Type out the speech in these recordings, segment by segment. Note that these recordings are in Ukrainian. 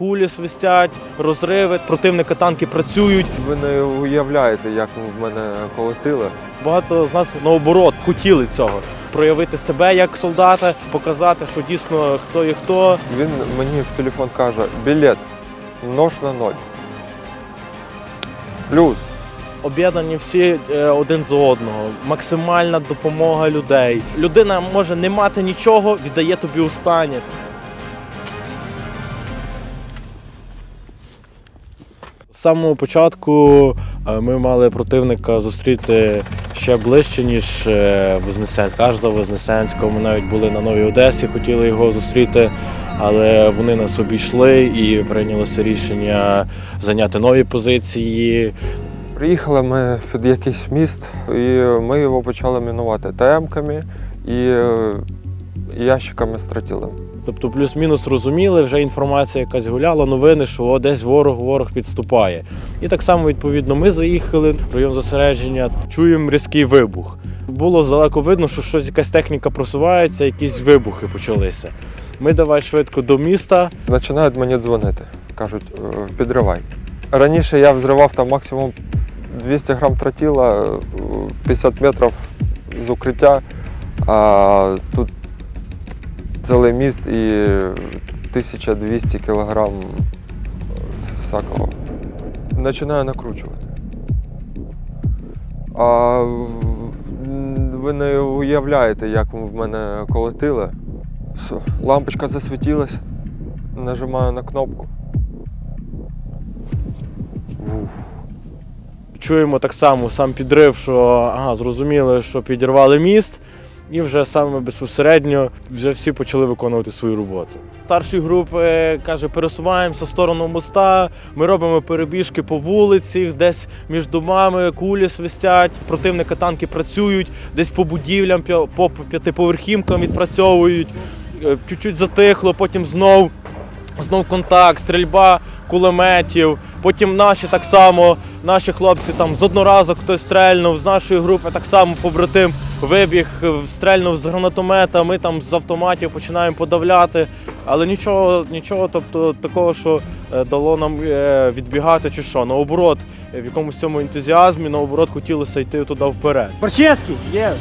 кулі свистять, розриви, противника танки працюють. Ви не уявляєте, як в мене колотили. Багато з нас наоборот хотіли цього. Проявити себе як солдата, показати, що дійсно хто є хто. Він мені в телефон каже: білет, нож на ноль. Плюс. Об'єднані всі е, один за одного. Максимальна допомога людей. Людина може не мати нічого, віддає тобі останнє. Самого початку е, ми мали противника зустріти ще ближче, ніж е, Вознесенськ, аж за Вознесенськом. Ми навіть були на Новій Одесі, хотіли його зустріти, але вони нас обійшли і прийнялося рішення зайняти нові позиції. Приїхали ми під якийсь міст, і ми його почали мінувати ТМ-ками і е, ящиками з. Тобто, плюс-мінус розуміли, вже інформація якась гуляла, новини, що о, десь ворог, ворог підступає. І так само, відповідно, ми заїхали в район зосередження, чуємо різкий вибух. Було здалеку видно, що щось якась техніка просувається, якісь вибухи почалися. Ми давай швидко до міста. Починають мені дзвонити. Кажуть, «Е, підривай. Раніше я взривав там максимум 200 грам тротіла, е, 50 метрів з укриття, а тут цілий міст і 1200 кілограм всякого. Починаю накручувати. А ви не уявляєте, як в мене колотили. Лампочка засвітилась, нажимаю на кнопку. Чуємо так само сам підрив, що ага, зрозуміли, що підірвали міст, і вже саме безпосередньо вже всі почали виконувати свою роботу. Старші групи каже, пересуваємося в сторону моста. Ми робимо перебіжки по вулиці, десь між домами кулі свистять, противника танки працюють, десь по будівлям, по п'ятиповерхівкам відпрацьовують. Е, Чуть-чуть затихло, потім знов знов контакт, стрільба кулеметів. Потім наші так само, наші хлопці там з одноразу хтось стрельнув, з нашої групи так само побратим вибіг, стрельнув з гранатомета. Ми там з автоматів починаємо подавляти. Але нічого, нічого, тобто такого, що е, дало нам е, відбігати чи що. Наоборот, в якомусь цьому ентузіазмі, наоборот, хотілося йти туди вперед. Борщевський, є.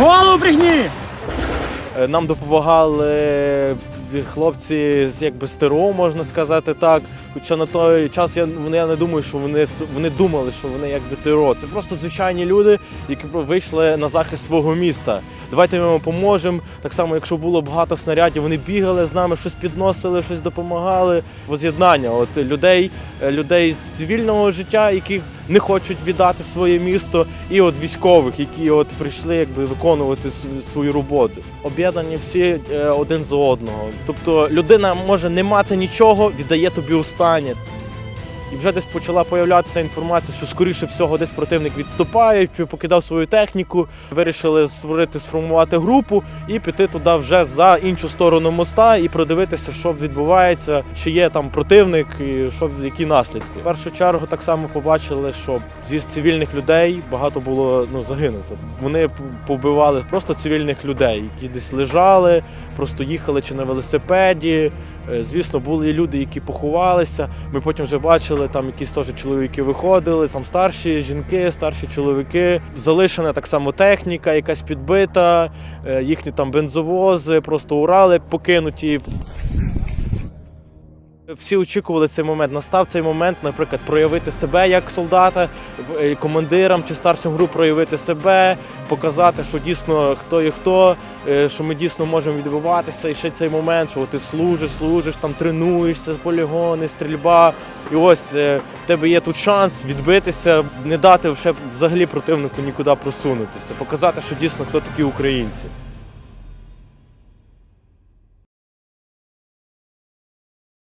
Голову пригні! Е, Нам допомагали хлопці з якби з можна сказати так. Хоча на той час я, я не думаю, що вони, вони думали, що вони якби ТРО. Це просто звичайні люди, які вийшли на захист свого міста. Давайте ми вам поможемо. Так само, якщо було багато снарядів, вони бігали з нами, щось підносили, щось допомагали. Воз'єднання от людей, е, людей з цивільного життя, яких не хочуть віддати своє місто, і от військових, які от прийшли якби виконувати свою роботу. Об'єднані всі е, один за одного. Тобто людина може не мати нічого, віддає тобі останнє. І вже десь почала появлятися інформація, що скоріше всього десь противник відступає, покидав свою техніку. Вирішили створити, сформувати групу і піти туди вже за іншу сторону моста і продивитися, що відбувається, чи є там противник, і що які наслідки. В першу чергу так само побачили, що зі цивільних людей багато було ну загинуто. Вони повбивали просто цивільних людей, які десь лежали, просто їхали чи на велосипеді. Е, Звісно, були люди, які поховалися. Ми потім вже бачили, там якісь теж чоловіки виходили, там старші жінки, старші чоловіки. Залишена так само техніка, якась підбита, е, їхні там бензовози, просто урали покинуті. Всі очікували цей момент. Настав цей момент, наприклад, проявити себе як солдата, е, командирам чи старшим груп проявити себе, показати, що дійсно хто є хто, е, що ми дійсно можемо відбиватися. І ще цей момент, що ти служиш, служиш, там тренуєшся, полігони, стрільба. І ось е, в тебе є тут шанс відбитися, не дати ще взагалі противнику нікуди просунутися, показати, що дійсно хто такі українці.